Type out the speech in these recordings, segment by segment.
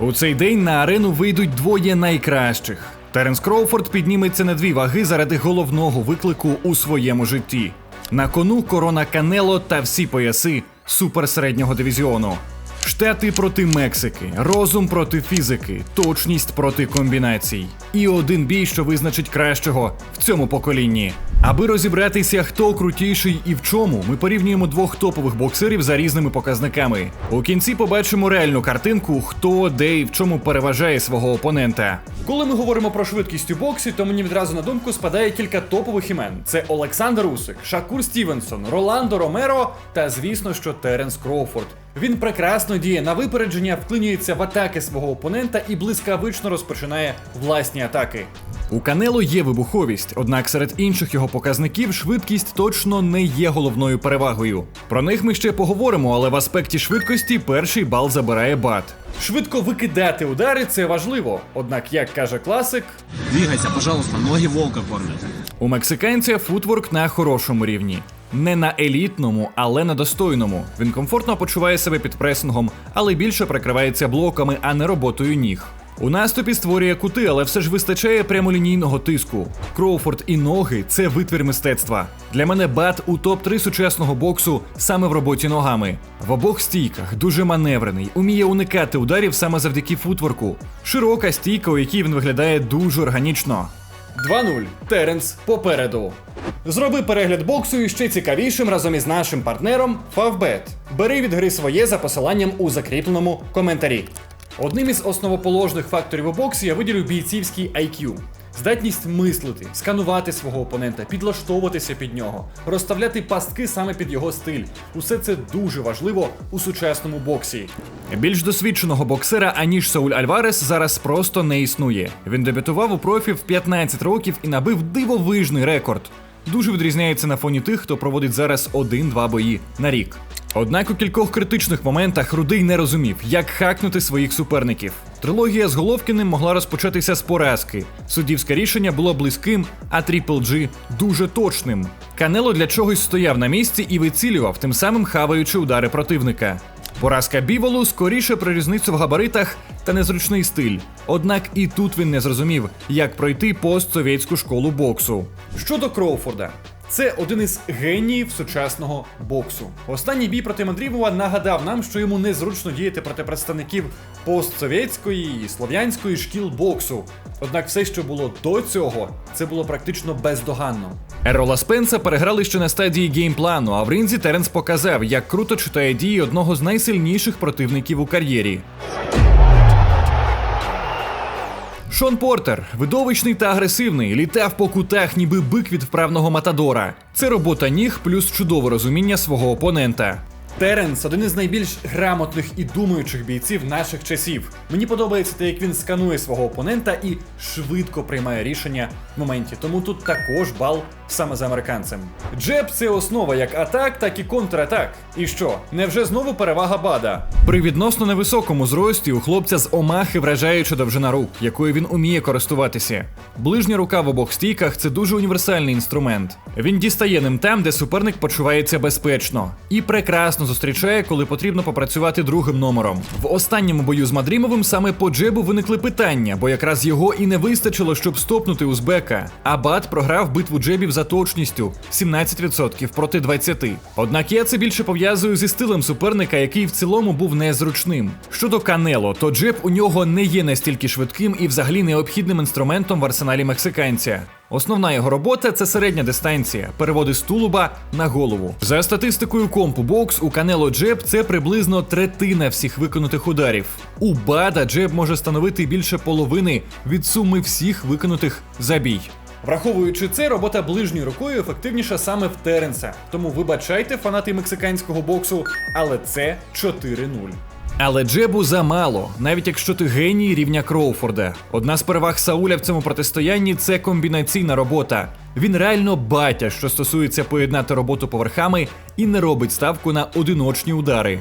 У цей день на арену вийдуть двоє найкращих. Теренс Кроуфорд підніметься на дві ваги заради головного виклику у своєму житті. На кону корона Канело та всі пояси суперсереднього дивізіону. Штати проти Мексики, розум проти фізики, точність проти комбінацій. І один бій, що визначить кращого в цьому поколінні. Аби розібратися, хто крутіший і в чому, ми порівнюємо двох топових боксерів за різними показниками. У кінці побачимо реальну картинку, хто де і в чому переважає свого опонента. Коли ми говоримо про швидкість у боксі, то мені відразу на думку спадає кілька топових імен: це Олександр Усик, Шакур Стівенсон, Роландо Ромеро та, звісно, що Теренс Кроуфорд. Він прекрасно діє на випередження, вклинюється в атаки свого опонента і блискавично розпочинає власні атаки. У Канело є вибуховість, однак серед інших його показників швидкість точно не є головною перевагою. Про них ми ще поговоримо, але в аспекті швидкості перший бал забирає бат. Швидко викидати удари це важливо. Однак, як каже класик, Двигайся, пожалуйста, ноги волка кормят. У мексиканця футворк на хорошому рівні. Не на елітному, але на достойному. Він комфортно почуває себе під пресингом, але більше прикривається блоками, а не роботою ніг. У наступі створює кути, але все ж вистачає прямолінійного тиску. Кроуфорд і ноги це витвір мистецтва. Для мене бат у топ-3 сучасного боксу саме в роботі ногами. В обох стійках дуже маневрений, уміє уникати ударів саме завдяки футворку. Широка стійка, у якій він виглядає дуже органічно. 2-0. Теренс попереду. Зроби перегляд боксу і ще цікавішим разом із нашим партнером Favbet. Бери від гри своє за посиланням у закріпленому коментарі. Одним із основоположних факторів у боксі я виділю бійцівський IQ. Здатність мислити, сканувати свого опонента, підлаштовуватися під нього, розставляти пастки саме під його стиль. Усе це дуже важливо у сучасному боксі. Більш досвідченого боксера, аніж Сауль Альварес, зараз просто не існує. Він дебютував у профі в 15 років і набив дивовижний рекорд. Дуже відрізняється на фоні тих, хто проводить зараз один-два бої на рік. Однак у кількох критичних моментах Рудий не розумів, як хакнути своїх суперників. Трилогія з Головкіним могла розпочатися з поразки. Суддівське рішення було близьким, а Тріпл Джі дуже точним. Канело для чогось стояв на місці і вицілював, тим самим хаваючи удари противника. Поразка Біволу скоріше про різницю в габаритах та незручний стиль. Однак і тут він не зрозумів, як пройти постсовєтську школу боксу. Щодо Кроуфорда. Це один із геніїв сучасного боксу. Останній бій проти Мандрівова нагадав нам, що йому незручно діяти проти представників постсовєтської і слов'янської шкіл боксу. Однак все, що було до цього, це було практично бездоганно. Ерола Спенса переграли ще на стадії геймплану, а в ринзі Теренс показав, як круто читає дії одного з найсильніших противників у кар'єрі. Шон Портер видовищний та агресивний, літав по кутах, ніби бик від вправного матадора. Це робота ніг плюс чудове розуміння свого опонента. Теренс один із найбільш грамотних і думаючих бійців наших часів. Мені подобається те, як він сканує свого опонента і швидко приймає рішення в моменті. Тому тут також бал саме за американцем. Джеб це основа як атак, так і контратак. І що? Невже знову перевага бада? При відносно невисокому зрості у хлопця з Омахи вражаюча довжина рук, якою він уміє користуватися. Ближня рука в обох стійках це дуже універсальний інструмент. Він дістає ним там, де суперник почувається безпечно, і прекрасно зустрічає, коли потрібно попрацювати другим номером. В останньому бою з Мадрімовим саме по джебу виникли питання, бо якраз його і не вистачило, щоб стопнути узбека. А Бат програв битву джебів за точністю 17% проти 20%. Однак я це більше пов'язую зі стилем суперника, який в цілому був незручним. Щодо Канело, то джеб у нього не є настільки швидким і взагалі необхідним інструментом в арсеналі мексиканця. Основна його робота це середня дистанція, переводи з тулуба на голову. За статистикою компу бокс у Канело джеб це приблизно третина всіх виконутих ударів. У Бада джеб може становити більше половини від суми всіх виконутих за бій. Враховуючи це, робота ближньою рукою ефективніша саме в Теренса. Тому вибачайте, фанати мексиканського боксу, але це 4-0. Але джебу замало, навіть якщо ти геній рівня Кроуфорда. Одна з переваг Сауля в цьому протистоянні це комбінаційна робота. Він реально батя, що стосується поєднати роботу поверхами і не робить ставку на одиночні удари.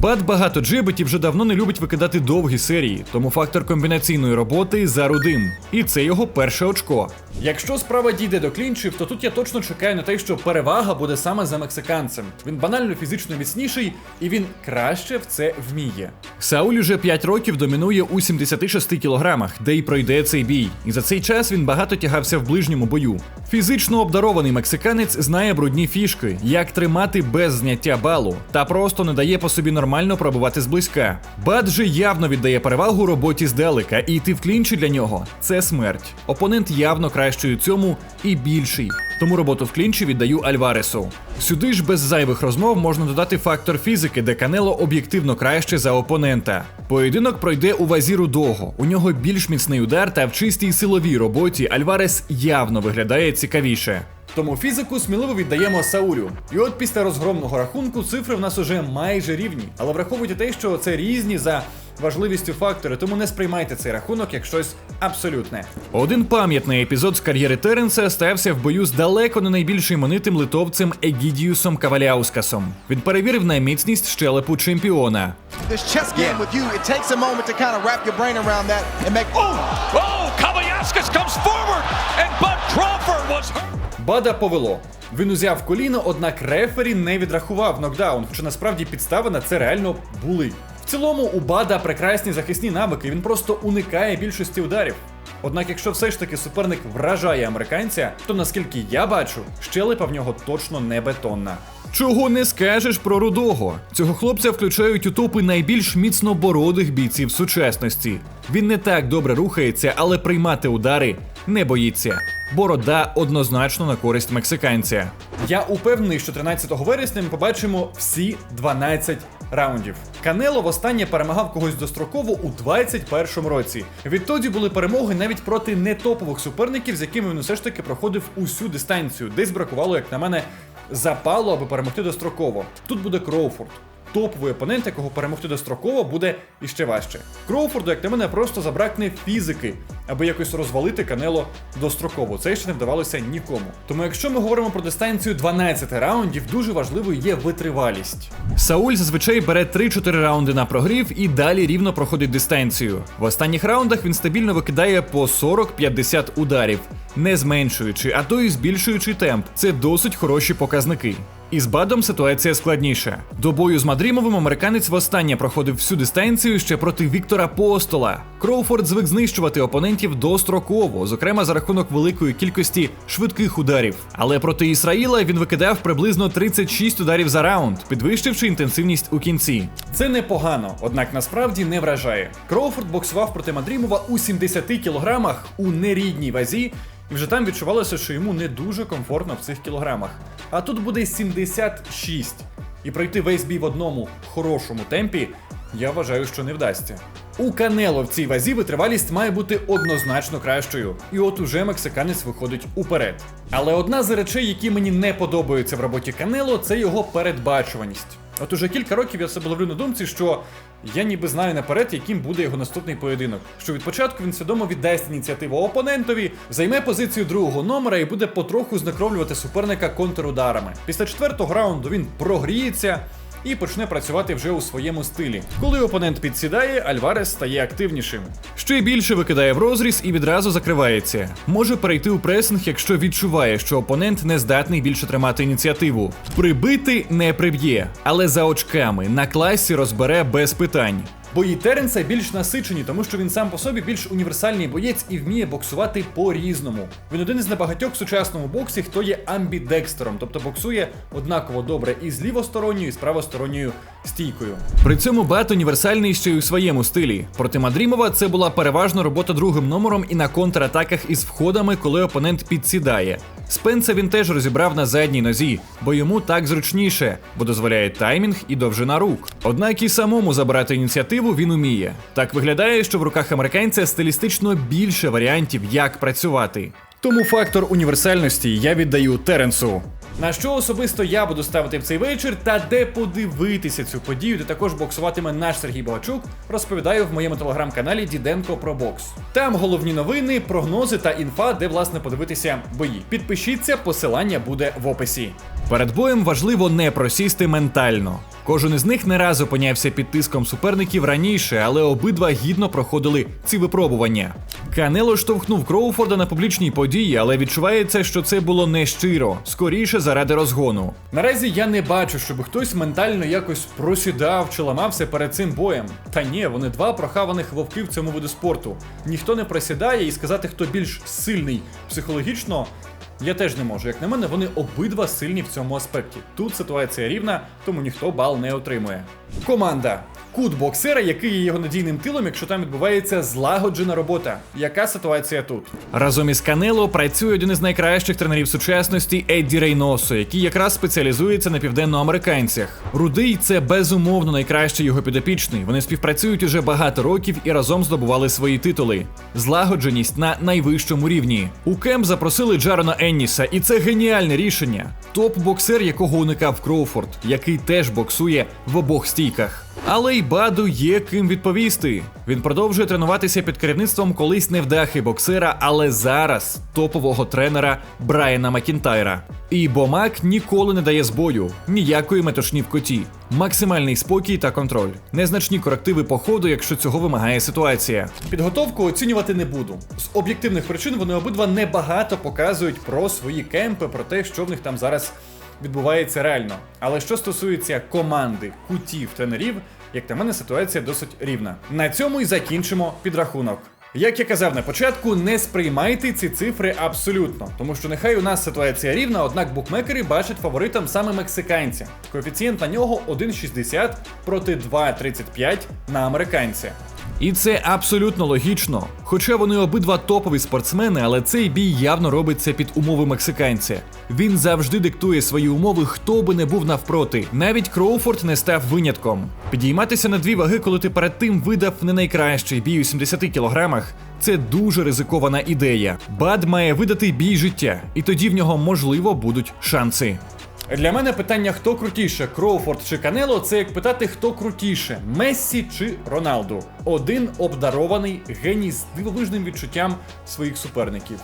Бат багато джибить вже давно не любить викидати довгі серії, тому фактор комбінаційної роботи за рудим. І це його перше очко. Якщо справа дійде до клінчів, то тут я точно чекаю на те, що перевага буде саме за мексиканцем. Він банально фізично міцніший і він краще в це вміє. Сауль уже 5 років домінує у 76 кілограмах, де й пройде цей бій. І за цей час він багато тягався в ближньому бою. Фізично обдарований мексиканець знає брудні фішки, як тримати без зняття балу, та просто не дає по собі нормально пробувати зблизька. Бат же явно віддає перевагу роботі здалека, і йти в клінчі для нього це смерть. Опонент явно кращий у цьому і більший. Тому роботу в клінчі віддаю Альваресу. Сюди ж без зайвих розмов можна додати фактор фізики, де Канело об'єктивно краще за опонента. Поєдинок пройде у вазі рудого. У нього більш міцний удар, та в чистій силовій роботі Альварес явно виглядає цікавіше. Тому фізику сміливо віддаємо Саулю. І от після розгромного рахунку цифри в нас уже майже рівні. Але враховуйте те, що це різні за важливістю фактори, тому не сприймайте цей рахунок як щось абсолютне. Один пам'ятний епізод з кар'єри Теренса стався в бою з далеко не найбільш іменитим литовцем Егідіусом Каваляускасом. Він перевірив на міцність щелепу чемпіона. Oh, oh, Crawford was hurt. Бада повело. Він узяв коліно, однак рефері не відрахував нокдаун, хоча насправді підстави на це реально були. В цілому у Бада прекрасні захисні навики, він просто уникає більшості ударів. Однак, якщо все ж таки суперник вражає американця, то наскільки я бачу, щелепа в нього точно не бетонна. Чого не скажеш про рудого? Цього хлопця включають у топи найбільш міцнобородих бійців сучасності. Він не так добре рухається, але приймати удари не боїться. Борода однозначно на користь мексиканця. Я упевнений, що 13 вересня ми побачимо всі 12 раундів. Канело востаннє перемагав когось достроково у 21-му році. Відтоді були перемоги навіть проти нетопових суперників, з якими він все ж таки проходив усю дистанцію. Десь бракувало, як на мене, запалу, аби перемогти достроково. Тут буде Кроуфорд. Топовий опонент, якого перемогти достроково, буде іще важче. Кроуфорду, як на мене, просто забракне фізики, аби якось розвалити Канело достроково. Це ще не вдавалося нікому. Тому, якщо ми говоримо про дистанцію 12 раундів, дуже важливою є витривалість. Сауль зазвичай бере 3-4 раунди на прогрів і далі рівно проходить дистанцію. В останніх раундах він стабільно викидає по 40-50 ударів, не зменшуючи, а то і збільшуючи темп. Це досить хороші показники. Із Бадом ситуація складніша. До бою з Мадрімовим американець востаннє проходив всю дистанцію ще проти Віктора Постола. Кроуфорд звик знищувати опонентів достроково, зокрема за рахунок великої кількості швидких ударів. Але проти Ісраїла він викидав приблизно 36 ударів за раунд, підвищивши інтенсивність у кінці. Це непогано, однак насправді не вражає. Кроуфорд боксував проти Мадрімова у 70 кілограмах у нерідній вазі, і вже там відчувалося, що йому не дуже комфортно в цих кілограмах. А тут буде 76. І пройти весь бій в одному хорошому темпі, я вважаю, що не вдасться. У Канело в цій вазі витривалість має бути однозначно кращою. І от уже мексиканець виходить уперед. Але одна з речей, які мені не подобаються в роботі Канело, це його передбачуваність. От уже кілька років я себе ловлю на думці, що я ніби знаю наперед, яким буде його наступний поєдинок. Що від початку він свідомо віддасть ініціативу опонентові, займе позицію другого номера і буде потроху знекровлювати суперника контрударами. Після четвертого раунду він прогріється. І почне працювати вже у своєму стилі. Коли опонент підсідає, Альварес стає активнішим. Ще більше викидає в розріз і відразу закривається. Може перейти у пресинг, якщо відчуває, що опонент не здатний більше тримати ініціативу. Прибити не приб'є, але за очками на класі розбере без питань. Бої Теренса більш насичені, тому що він сам по собі більш універсальний боєць і вміє боксувати по-різному. Він один із небагатьох в сучасному боксі, хто є амбідекстером, тобто боксує однаково добре і з лівосторонньою, і з правосторонньою стійкою. При цьому Бат універсальний ще й у своєму стилі. Проти Мадрімова це була переважно робота другим номером і на контратаках із входами, коли опонент підсідає. Спенса він теж розібрав на задній нозі, бо йому так зручніше, бо дозволяє таймінг і довжина рук. Однак і самому забирати ініціативу він уміє. Так виглядає, що в руках американця стилістично більше варіантів, як працювати. Тому фактор універсальності я віддаю Теренсу. На що особисто я буду ставити в цей вечір та де подивитися цю подію, де також боксуватиме наш Сергій Богачук, розповідаю в моєму телеграм-каналі Діденко про бокс. Там головні новини, прогнози та інфа, де власне подивитися бої. Підпишіться, посилання буде в описі. Перед боєм важливо не просісти ментально. Кожен із них не раз опинявся під тиском суперників раніше, але обидва гідно проходили ці випробування. Канело штовхнув Кроуфорда на публічній події, але відчувається, що це було не щиро, скоріше заради розгону. Наразі я не бачу, щоб хтось ментально якось просідав чи ламався перед цим боєм. Та ні, вони два прохаваних вовки в цьому виду спорту. Ніхто не просідає і сказати, хто більш сильний психологічно. Я теж не можу. Як на мене, вони обидва сильні в цьому аспекті. Тут ситуація рівна, тому ніхто бал не отримує. Команда. Кут боксера, який є його надійним тилом, якщо там відбувається злагоджена робота. Яка ситуація тут? Разом із Канело працює один із найкращих тренерів сучасності Едді Рейносо, який якраз спеціалізується на південноамериканцях. Рудий це безумовно найкращий його підопічний. Вони співпрацюють уже багато років і разом здобували свої титули. Злагодженість на найвищому рівні. У кемп запросили Джарона Енніса, і це геніальне рішення. Топ-боксер, якого уникав Кроуфорд, який теж боксує в обох стійках. Але й Баду є ким відповісти. Він продовжує тренуватися під керівництвом колись невдахи боксера, але зараз топового тренера Брайана Макінтайра. І Бомак ніколи не дає збою, ніякої метушні в коті, максимальний спокій та контроль, незначні корективи по ходу, якщо цього вимагає ситуація. Підготовку оцінювати не буду. З об'єктивних причин вони обидва небагато показують про свої кемпи, про те, що в них там зараз відбувається реально. Але що стосується команди, кутів, тренерів, як на мене, ситуація досить рівна. На цьому і закінчимо підрахунок. Як я казав на початку, не сприймайте ці цифри абсолютно, тому що нехай у нас ситуація рівна, однак букмекери бачать фаворитом саме мексиканця. Коефіцієнт на нього 1,60 проти 2,35 на американця. І це абсолютно логічно. Хоча вони обидва топові спортсмени, але цей бій явно робиться під умови мексиканця. Він завжди диктує свої умови, хто би не був навпроти. Навіть Кроуфорд не став винятком. Підійматися на дві ваги, коли ти перед тим видав не найкращий бій у 70 кілограмах. Це дуже ризикована ідея. Бад має видати бій життя, і тоді в нього можливо будуть шанси. Для мене питання, хто крутіше, Кроуфорд чи Канело, це як питати, хто крутіше, Мессі чи Роналду. Один обдарований геній з дивовижним відчуттям своїх суперників.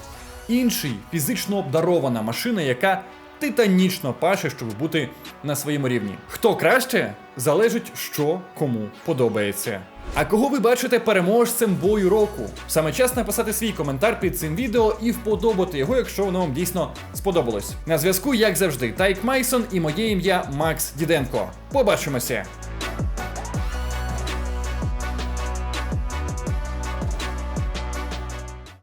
Інший фізично обдарована машина, яка титанічно паше, щоб бути на своєму рівні. Хто краще, залежить, що кому подобається. А кого ви бачите переможцем бою року? Саме час написати свій коментар під цим відео і вподобати його, якщо воно вам дійсно сподобалось. На зв'язку, як завжди, Тайк Майсон і моє ім'я Макс Діденко. Побачимося!